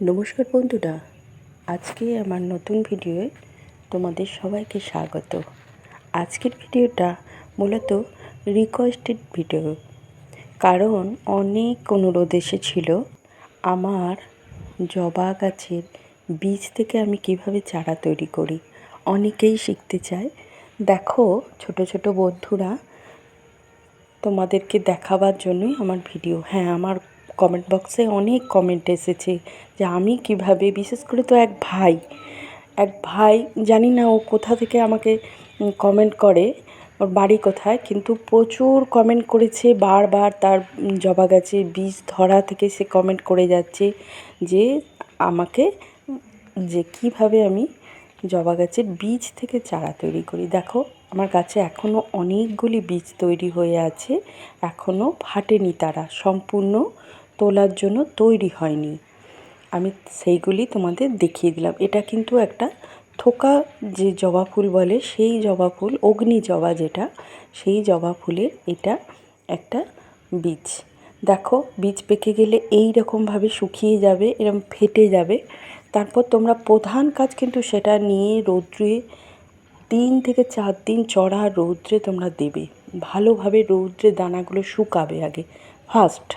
নমস্কার বন্ধুরা। আজকে আমার নতুন ভিডিওয়ে তোমাদের সবাইকে স্বাগত। আজকের ভিডিওটা মূলত রিকোয়েস্টেড ভিডিও কারণ অনেক অনুরোধ এসেছিল আমার জবা গাছের বীজ থেকে আমি কীভাবে চারা তৈরি করি। অনেকেই শিখতে চায়। দেখো, ছোট ছোট বন্ধুরা তোমাদেরকে দেখাবার জন্যই আমার ভিডিও। হ্যাঁ আমার কমেন্ট বক্সে অনেক কমেন্ট এসেছে যে আমি কীভাবে, বিশেষ করে তো এক ভাই এক ভাই জানি না ও কোথা থেকে আমাকে কমেন্ট করে, ওর বাড়ি কোথায়, কিন্তু প্রচুর কমেন্ট করেছে, বারবার তার জবা গাছে বীজ ধরা থেকে সে কমেন্ট করে যাচ্ছে যে আমাকে যে কীভাবে আমি জবা গাছের বীজ থেকে চারা তৈরি করি। দেখো, আমার গাছে এখনও অনেকগুলি বীজ তৈরি হয়ে আছে এখনও ফাটেনি তারা, সম্পূর্ণ তোলার জন্য তৈরি হয়নি। আমি সেইগুলি তোমাদের দেখিয়ে দিলাম। এটা কিন্তু একটা থোকা যে জবা ফুল বলে, সেই জবা ফুল, অগ্নি জবা যেটা, সেই জবা ফুলের এটা একটা বীজ। দেখো, বীজ পেকে গেলে এই রকমভাবে শুকিয়ে যাবে এরকম ফেটে যাবে। তারপর তোমরা প্রধান কাজ কিন্তু সেটা নিয়ে রৌদ্রে তিন থেকে চার দিন চড়া রৌদ্রে তোমরা দেবে। ভালোভাবে রৌদ্রে দানাগুলো শুকাবে আগে। ফার্স্ট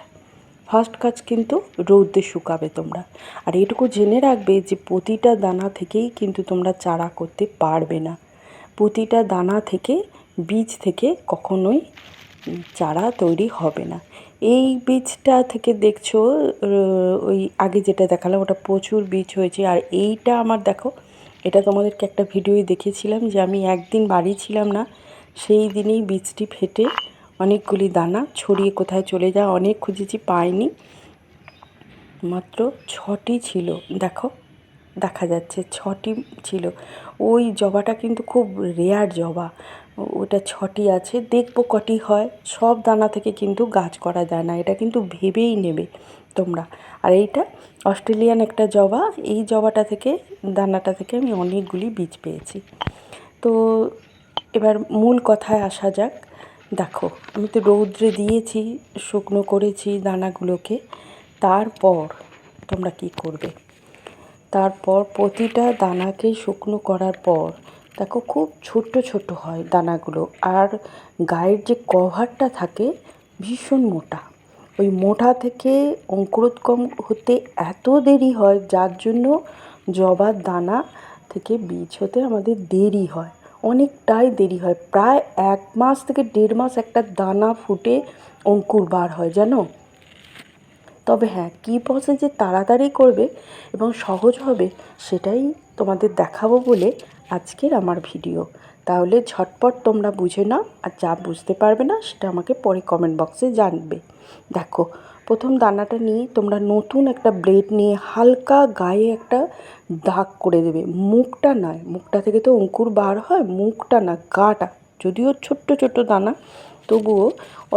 ফার্স্ট কাজ কিন্তু রৌদ্রে শুকাবে তোমরা। আর এটুকু জেনে রাখবে যে প্রতিটা দানা থেকেই কিন্তু তোমরা চারা করতে পারবে না। প্রতিটা দানা থেকে, বীজ থেকে কখনোই চারা তৈরি হবে না। এই বীজটা থেকে দেখছ ওই আগে যেটা দেখালাম ওটা প্রচুর বীজ হয়েছে। আর এইটা আমার দেখো, এটা তোমাদেরকে একটা ভিডিওই দেখেছিলাম যে আমি একদিন বাড়ি ছিলাম না, সেই দিনেই বীজটি ফেটে অনেকগুলি দানা ছড়িয়ে কোথায় চলে যায় অনেক খুঁজেছি পাইনি। মাত্র ছটি ছিল। দেখো, দেখা যাচ্ছে ছটি ছিল। ওই জবাটা কিন্তু খুব রেয়ার জবা। ওটা ছটি আছে। দেখব কটি হয়। সব দানা থেকে কিন্তু গাছ করা যায় না। এটা কিন্তু ভেবেই নেবে তোমরা। আর এইটা অস্ট্রেলিয়ান একটা জবা। এই জবাটা থেকে, দানাটা থেকে আমি অনেকগুলি বীজ পেয়েছি। তো এবার মূল কথায় আসা যাক। দেখো, আমি তো রৌদ্রে দিয়েছি, শুকনো করেছি দানাগুলোকে। তারপর তোমরা কি করবে? তারপর প্রতিটা দানাকে শুকনো করার পর, দেখো খুব ছোট্ট ছোট হয় দানাগুলো। আর গায়ের যে কভারটা থাকে, ভীষণ মোটা। ওই মোটা থেকে অঙ্কুরোদ্গম হতে এত দেরি হয়, যার জন্য জবার দানা থেকে বীজ হতে আমাদের দেরি হয়। অনেকটাই দেরি হয়। প্রায় এক মাস থেকে দেড় মাস একটা দানা ফুটে অঙ্কুর বার হয়, জানো? তবে হ্যাঁ কী প্রসেসে তাড়াতাড়ি করবে এবং সহজ হবে সেটাই তোমাদের দেখাবো বলে আজকের আমার ভিডিও। তাহলে ঝটপট তোমরা বুঝে নাও আর যা বুঝতে পারবে না সেটা আমাকে পরে কমেন্ট বক্সে জানবে। দেখো প্রথম দানাটা নিয়ে তোমরা নতুন একটা ব্লেড নিয়ে হালকা গায়ে একটা দাগ করে দেবে। মুখটা নয়, মুখটা থেকে তো অঙ্কুর বার হয়, মুখটা না, গাটা। যদিও ছোট্ট ছোট্ট দানা, তবুও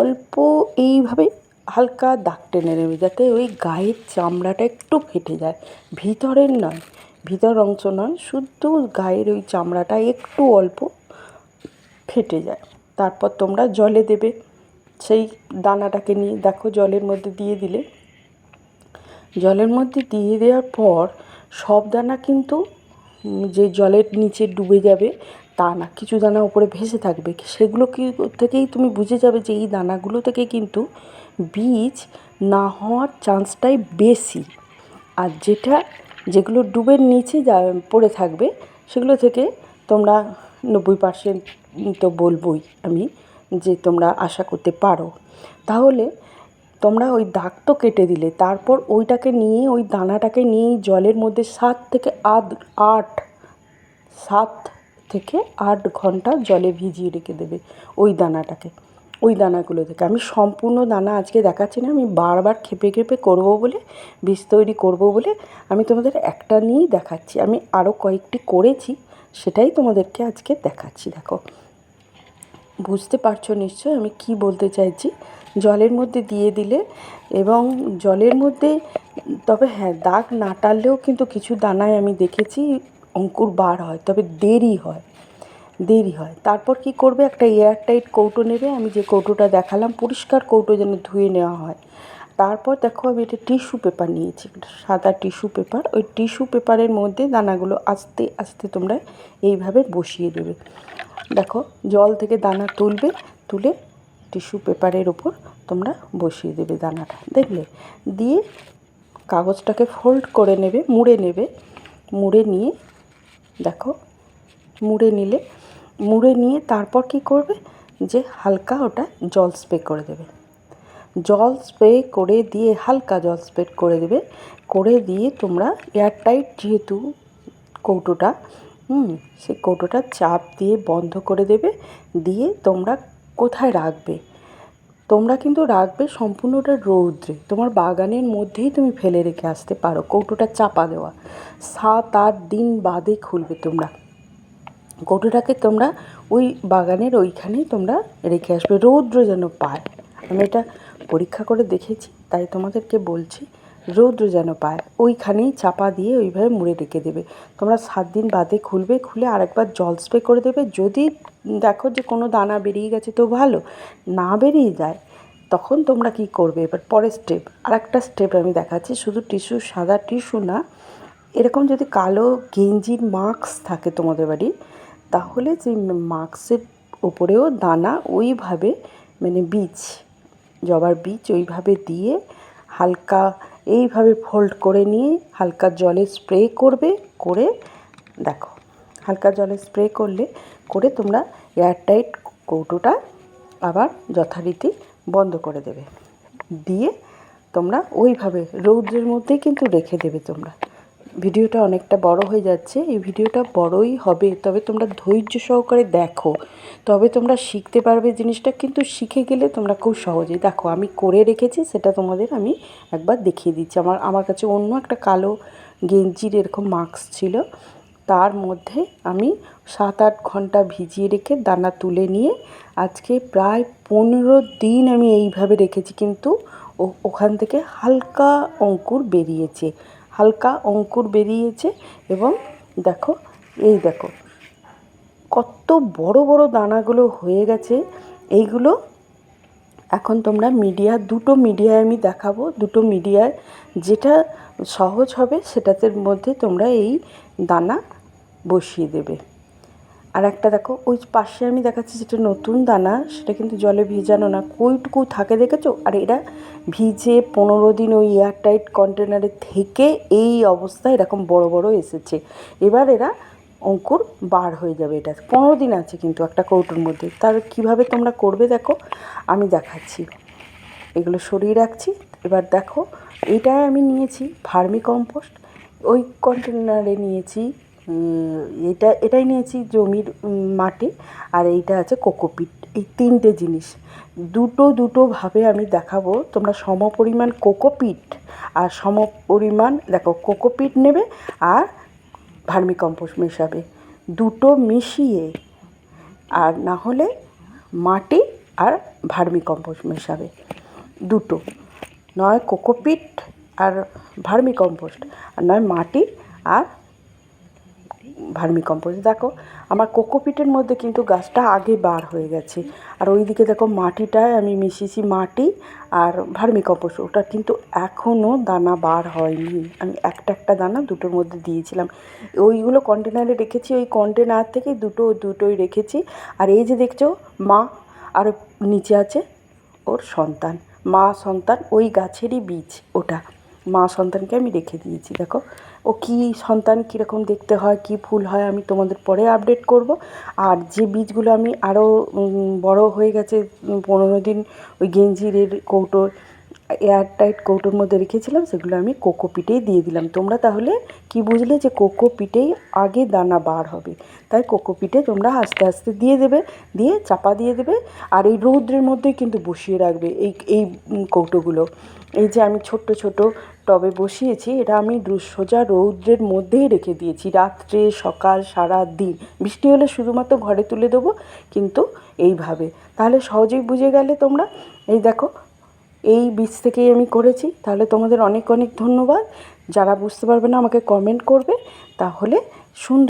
অল্প এইভাবে হালকা দাগ টেনে নেবে যাতে ওই গায়ের চামড়াটা একটু ফেটে যায়। ভিতরের নয়, ভিতর অংশ নয়, শুদ্ধ গায়ের ওই চামড়াটা একটু অল্প ফেটে যায়। তারপর তোমরা জলে দেবে। সেই দানাটাকে নিয়ে, দেখো জলের মধ্যে দিয়ে দিলে। জলের মধ্যে দিয়ে দেওয়ার পর সব দানা কিন্তু যে জলের নিচে ডুবে যাবে, তা না, কিছু দানা উপরে ভেসে থাকবে। সেগুলো কি থেকেই তুমি বুঝে যাবে যে এই দানাগুলো থেকে কিন্তু বীজ না হওয়ার চান্সটাই বেশি। আর যেটা, যেগুলো ডুবের নিচে যা, পড়ে থাকবে, সেগুলো থেকে তোমরা নব্বই পার্সেন্ট তো বলবই আমি। যে তোমরা আশা করতে পারো। তাহলে তোমরা ওই দাগ তো কেটে দিলে। তারপর ওইটাকে নিয়ে, ওই দানাটাকে নিয়ে জলের মধ্যে সাত থেকে আধ, আট, সাত থেকে আট ঘণ্টা জলে ভিজিয়ে রেখে দেবে ওই দানাটাকে। ওই দানাগুলো থেকে। আমি সম্পূর্ণ দানা আজকে দেখাচ্ছি না, আমি বারবার খেপে খেপে করব বলে, বীজ তৈরি করব বলে আমি তোমাদের একটা নিয়েই দেখাচ্ছি। আমি আরও কয়েকটি করেছি, সেটাই তোমাদেরকে আজকে দেখাচ্ছি, দেখো। বুঝতে পারছ নিশ্চয় আমি কি বলতে চাইছি? জলের মধ্যে দিয়ে দিলে এবং জলের মধ্যে, তবে হ্যাঁ দাগ না টানলেও কিন্তু কিছু দানায় আমি দেখেছি অঙ্কুর বার হয়, তবে দেরি হয় দেরি হয়। তারপর কি করবে? একটা এয়ারটাইট কৌটো নেবে, আমি যে কৌটোটা দেখালাম, পরিষ্কার কৌটো যেন ধুয়ে নেওয়া হয়। তারপর দেখো আমি এটা টিস্যু পেপার নিয়েছি সাদা টিস্যু পেপার। ওই টিস্যু পেপারের মধ্যে দানাগুলো আস্তে আস্তে তোমরা এইভাবে বসিয়ে দেবে। দেখো, জল থেকে দানা তুলবে, তুলে টিস্যু পেপারের ওপর তোমরা বসিয়ে দেবে দানাটা, দেখলে? দিয়ে কাগজটাকে ফোল্ড করে নেবে, মুড়ে নেবে। মুড়ে নিয়ে, দেখো, মুড়ে নিলে, মুড়ে নিয়ে তারপর কি করবে? যে হালকা ওটা জল স্প্রে করে দেবে। জল স্প্রে করে দিয়ে, হালকা জল স্প্রে করে দেবে। করে দিয়ে তোমরা এয়ারটাইট যেহেতু কৌটোটা, হুম, সেই কৌটোটা চাপ দিয়ে বন্ধ করে দেবে। দিয়ে তোমরা কোথায় রাখবে? তোমরা কিন্তু রাখবে সম্পূর্ণটা রৌদ্রে। তোমার বাগানের মধ্যেই তুমি ফেলে রেখে আসতে পারো কৌটোটা চাপা দেওয়া। সাত আট দিন বাদে খুলবে তোমরা। কৌটোটাকে তোমরা ওই বাগানের ওইখানেই তোমরা রেখে আসবে। রৌদ্র যেন পায়। আমি এটা পরীক্ষা করে দেখেছি, তাই তোমাদেরকে বলছি, রৌদ্র যেন পায়। ওইখানেই চাপা দিয়ে ওইভাবে মুড়ে রেখে দেবে। তোমরা সাত দিন বাদে খুলবে, খুলে আরেকবার জল স্প্রে করে দেবে। যদি দেখো যে কোনো দানা বেরিয়ে গেছে তো ভালো, না বেরিয়ে যায়, তখন তোমরা কি করবে? এবার পরের স্টেপ আর একটা স্টেপ আমি দেখাচ্ছি। শুধু টিস্যু সাদা টিস্যু না, এরকম যদি কালো গেঞ্জির মাস্ক থাকে তোমাদের বাড়ি তাহলে যে মাস্কের ওপরেও দানা ওইভাবে মানে বীজ জবার বীজ ওইভাবে দিয়ে হালকা এইভাবে ফোল্ড করে নিয়ে হালকা জলে স্প্রে করবে, করে দেখো, হালকা জলে স্প্রে করলে করে তোমরা এয়ারটাইট কৌটোটা আবার যথারীতি বন্ধ করে দেবে। দিয়ে তোমরা ওইভাবে রৌদ্রের মধ্যেই কিন্তু রেখে দেবে তোমরা। ভিডিওটা অনেকটা বড় হয়ে যাচ্ছে। এই ভিডিওটা বড়ই হবে। তবে তোমরা ধৈর্য সহকারে দেখো। তবে তোমরা শিখতে পারবে জিনিসটা, কিন্তু শিখে গেলে তোমরা খুব সহজেই। দেখো, আমি করে রেখেছি, সেটা তোমাদের আমি একবার দেখিয়ে দিচ্ছি। আমার আমার কাছে অন্য একটা কালো গেঞ্জির এরকম মাস্ক ছিল। তার মধ্যে আমি সাত আট ঘণ্টা ভিজিয়ে রেখে দানা তুলে নিয়ে আজকে প্রায় পনেরো দিন আমি এইভাবে রেখেছি। কিন্তু ওখান থেকে হালকা অঙ্কুর বেরিয়েছে। হালকা অঙ্কুর বেরিয়েছে এবং দেখো, এই দেখো, কত বড় বড় দানাগুলো হয়ে গেছে। এইগুলো এখন তোমরা মিডিয়া, দুটো মিডিয়ায় আমি দেখাবো। দুটো মিডিয়ায় যেটা সহজ হবে, সেটাতে মধ্যে তোমরা এই দানা বসিয়ে দেবে। আর একটা দেখো, ওই পাশে আমি দেখাচ্ছি যেটা নতুন দানা, সেটা কিন্তু জলে ভিজানো না। কইটুকু থাকে দেখেছ? আর এরা ভিজে পনেরো দিন ওই এয়ারটাইট কন্টেনারে থেকে এই অবস্থায় এরকম বড় বড় এসেছে। এবার এরা অঙ্কুর বার হয়ে যাবে এটা। পনেরো দিন আছে কিন্তু একটা কৌটোর মধ্যে। তার কীভাবে তোমরা করবে দেখো, আমি দেখাচ্ছি। এগুলো সরিয়ে রাখছি। এবার দেখো এটাই আমি নিয়েছি ভার্মি কম্পোস্ট। ওই কন্টেনারে নিয়েছি এটা, এটাই নিয়েছি জমির মাটি, আর এইটা আছে কোকোপিট। এই তিনটে জিনিস। দুটো দুটোভাবে আমি দেখাবো। তোমরা সম পরিমাণ কোকোপিট আর সম পরিমাণ, দেখো, কোকোপিট নেবে আর ভার্মি কম্পোস্ট মেশাবে। দুটো মিশিয়ে, আর না হলে মাটি আর ভার্মি কম্পোস্ট মেশাবে। দুটো। নয় কোকোপিট আর ভার্মি কম্পোস্ট আর নয় মাটি আর ভার্মি কম্পোস্ট দেখো, আমার কোকোপিটের মধ্যে কিন্তু গাছটা আগে বার হয়ে গেছে। আর ওইদিকে দেখো, মাটিটায় আমি মিশিয়েছি মাটি আর ভার্মি কম্পোস্ট ওটা কিন্তু এখনও দানা বার হয়নি। আমি একটা একটা দানা দুটোর মধ্যে দিয়েছিলাম। ওইগুলো কন্টেনারে রেখেছি, ওই কন্টেনার থেকে দুটো দুটোই রেখেছি। আর এই যে দেখছ, মা আর নিচে আছে ওর সন্তান। মা সন্তান, ওই গাছেরই বীজ ওটা। মা সন্তানকে আমি রেখে দিয়েছি, দেখো। কী সন্তান কীরকম দেখতে হয়, কি ফুল হয় আমি তোমাদের পরে আপডেট করব। আর যে বীজগুলো আমি আরও বড় হয়ে গেছে পনেরো দিন ওই গেঞ্জিরের কৌটোর এয়ারটাইট কৌটোর মধ্যে রেখেছিলাম, সেগুলো আমি কোকোপিটেই দিয়ে দিলাম। তোমরা তাহলে কি বুঝলে যে কোকোপিটেই আগে দানা বার হবে? তাই কোকোপিটে তোমরা আস্তে আস্তে দিয়ে দেবে, দিয়ে চাপা দিয়ে দেবে, আর এই রৌদ্রের মধ্যেই কিন্তু বসিয়ে রাখবে এই এই কৌটোগুলো। এই যে আমি ছোট্ট ছোট টবে বসিয়েছি, এটা আমি সোজা রৌদ্রের মধ্যেই রেখে দিয়েছি। রাত্রে, সকাল, সারা দিন। বৃষ্টি হলে শুধুমাত্র ঘরে তুলে দেবো, কিন্তু এইভাবে। তাহলে সহজেই বুঝে গেলে তোমরা। এই দেখো এই বীজ থেকেই আমি করেছি। তাহলে তোমাদের অনেক অনেক ধন্যবাদ। যারা বুঝতে পারবে না, আমাকে কমেন্ট করবে। তাহলে সুন্দর